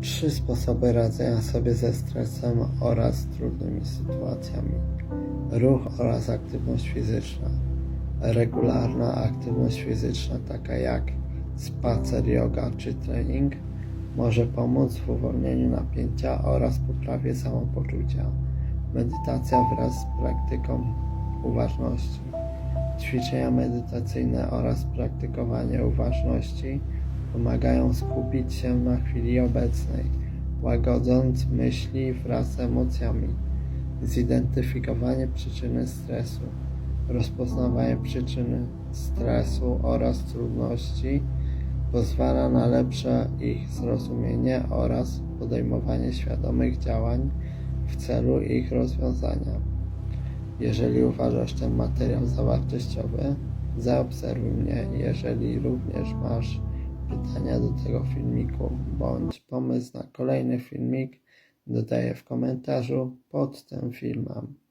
Trzy sposoby radzenia sobie ze stresem oraz trudnymi sytuacjami. Ruch oraz aktywność fizyczna. Regularna aktywność fizyczna, taka jak spacer, yoga czy trening, może pomóc w uwolnieniu napięcia oraz poprawie samopoczucia. Medytacja wraz z praktyką uważności. Ćwiczenia medytacyjne oraz praktykowanie uważności pomagają skupić się na chwili obecnej, łagodząc myśli wraz z emocjami. Zidentyfikowanie przyczyny stresu, rozpoznawanie przyczyny stresu oraz trudności pozwala na lepsze ich zrozumienie oraz podejmowanie świadomych działań w celu ich rozwiązania. Jeżeli uważasz ten materiał za wartościowy, zaobserwuj mnie. Jeżeli również masz pytania do tego filmiku bądź pomysł na kolejny filmik, dodaję w komentarzu pod tym filmem.